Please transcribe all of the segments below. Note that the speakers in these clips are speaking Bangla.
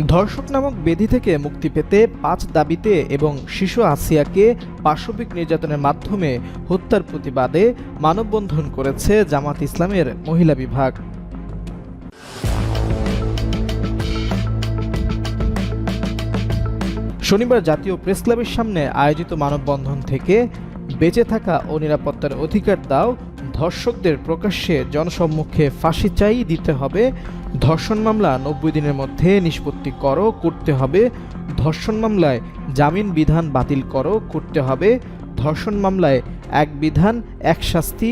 ধর্ষক নামক বেধি থেকে মুক্তি পেতে পাঁচ দাবিতে এবং শিশু আসিয়াকে পাশবিক নির্যাতনের মাধ্যমে হত্যার প্রতিবাদে মানববন্ধন করেছে জামাত ইসলামের মহিলা বিভাগ। শনিবার জাতীয় প্রেস ক্লাবের সামনে আয়োজিত মানববন্ধন থেকে বেঁচে থাকা ও নিরাপত্তার অধিকার দাও ধর্ষকদের প্রকাশ্যে জনসম্মুখে ফাঁসি চাই দিতে হবে। ধর্ষণ মামলা নব্বই দিনের মধ্যে নিষ্পত্তি করো, করতে হবে। ধর্ষণ মামলায় জামিন বিধান বাতিল করো, করতে হবে। ধর্ষণ মামলায় এক বিধান, এক শাস্তি।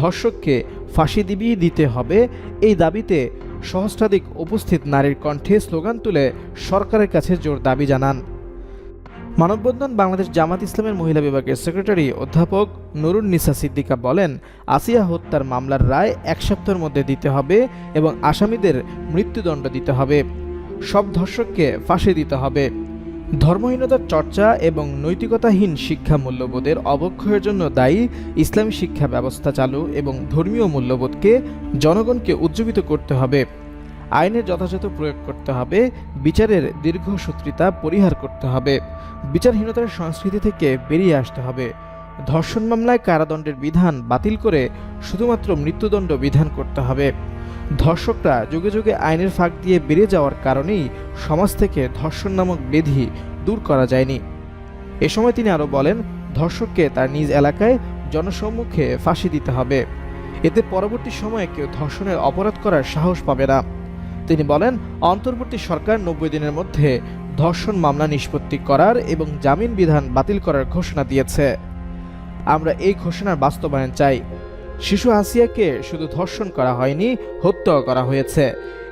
ধর্ষককে ফাঁসি দিবি, দিতে হবে। এই দাবিতে সহস্রাধিক উপস্থিত নারীর কণ্ঠে স্লোগান তুলে সরকারের কাছে জোর দাবি জানান। মানববন্ধন বাংলাদেশ জামাত ইসলামের মহিলা বিভাগের সেক্রেটারি অধ্যাপক নুরুন নিসা সিদ্দিকা বলেন, আসিয়া হত্যার মামলার রায় এক সপ্তাহের মধ্যে দিতে হবে এবং আসামিদের মৃত্যুদণ্ড দিতে হবে। সব ধর্ষককে ফাঁসি দিতে হবে। ধর্মহীনতার চর্চা এবং নৈতিকতাহীন শিক্ষা মূল্যবোধের অবক্ষয়ের জন্য দায়ী ইসলামী শিক্ষা ব্যবস্থা চালু এবং ধর্মীয় মূল্যবোধকে জনগণকে উজ্জীবিত করতে হবে। আইনের যথাযথ প্রয়োগ করতে হবে, বিচারের দীর্ঘসূত্রিতা পরিহার করতে হবে, বিচারহীনতার সংস্কৃতি থেকে বেরিয়ে আসতে হবে। ধর্ষণ মামলায় কারাদণ্ডের বিধান বাতিল করে শুধুমাত্র মৃত্যুদণ্ড বিধান করতে হবে। ধর্ষকরা যুগে যুগে আইনের ফাঁক দিয়ে বেড়ে যাওয়ার কারণেই সমাজ থেকে ধর্ষণ নামক বেধি দূর করা যায়নি। এ সময় তিনি আরও বলেন, ধর্ষককে তার নিজ এলাকায় জনসম্মুখে ফাঁসি দিতে হবে। এতে পরবর্তী সময়ে কেউ ধর্ষণের অপরাধ করার সাহস পাবে না। তিনি বলেন, অন্তর্বর্তী সরকার নব্বই দিনের মধ্যে ধর্ষণ মামলা নিষ্পত্তি করার এবং জামিন বিধান বাতিল করার ঘোষণা দিয়েছে। আমরা এই ঘোষণার বাস্তবায়ন চাই। শিশু আসিয়াকে শুধু ধর্ষণ করা হয়নি, হত্যাও করা হয়েছে।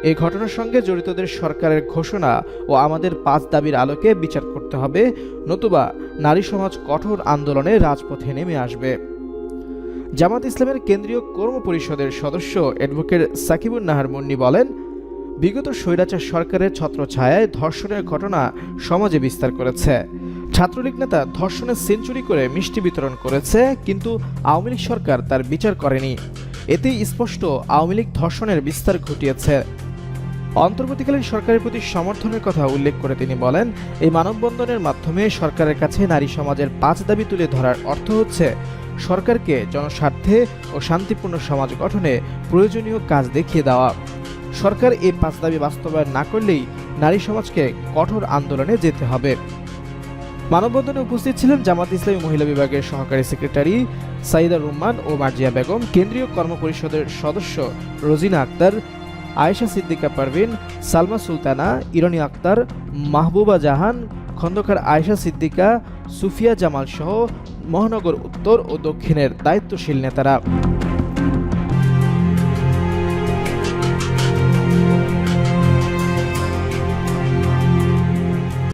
এই ঘটনার সঙ্গে জড়িতদের সরকারের ঘোষণা ও আমাদের পাঁচ দাবির আলোকে বিচার করতে হবে, নতুবা নারী সমাজ কঠোর আন্দোলনে রাজপথে নেমে আসবে। জামাত ইসলামের কেন্দ্রীয় কর্ম পরিষদের সদস্য অ্যাডভোকেট সাকিবুর নাহার মুন্নি বলেন বিগত স্বৈরাচার সরকারের ছত্রছায়ায় ধর্ষণের ঘটনা সমাজে বিস্তার করেছে। ছাত্রলীগ নেতা ধর্ষণের সেঞ্চুরি করে মিষ্টি বিতরণ করেছে, কিন্তু আওয়ামী লীগ সরকার তার বিচার করেনি। এতে স্পষ্ট আওয়ামী লীগ ধর্ষণের বিস্তার ঘটিয়েছে। অন্তর্বর্তীকালীন সরকারের প্রতি সমর্থনের কথা উল্লেখ করে তিনি বলেন, এই মানববন্ধনের মাধ্যমে সরকারের কাছে নারী সমাজের পাঁচ দাবি তুলে ধরার অর্থ হচ্ছে, সরকারকে জনস্বার্থে ও শান্তিপূর্ণ সমাজ গঠনে প্রয়োজনীয় কাজ দেখিয়ে দেওয়া। সরকার এই পাঁচ দাবি বাস্তবায়ন না করলেই নারী সমাজকে কঠোর আন্দোলনে যেতে হবে। মানববন্ধনে উপস্থিত ছিলেন জামাত ইসলামী মহিলা বিভাগের সহকারী সেক্রেটারি সাইদা রুম্মান ও মার্জিয়া বেগম, কেন্দ্রীয় কর্মপরিষদের সদস্য রোজিনা আক্তার, আয়েশা সিদ্দিকা পারভিন, সালমা সুলতানা, ইরানি আক্তার, মাহবুবা জাহান, খন্দকার আয়েশা সিদ্দিকা, সুফিয়া জামাল সহ মহানগর উত্তর ও দক্ষিণের দায়িত্বশীল নেতারা।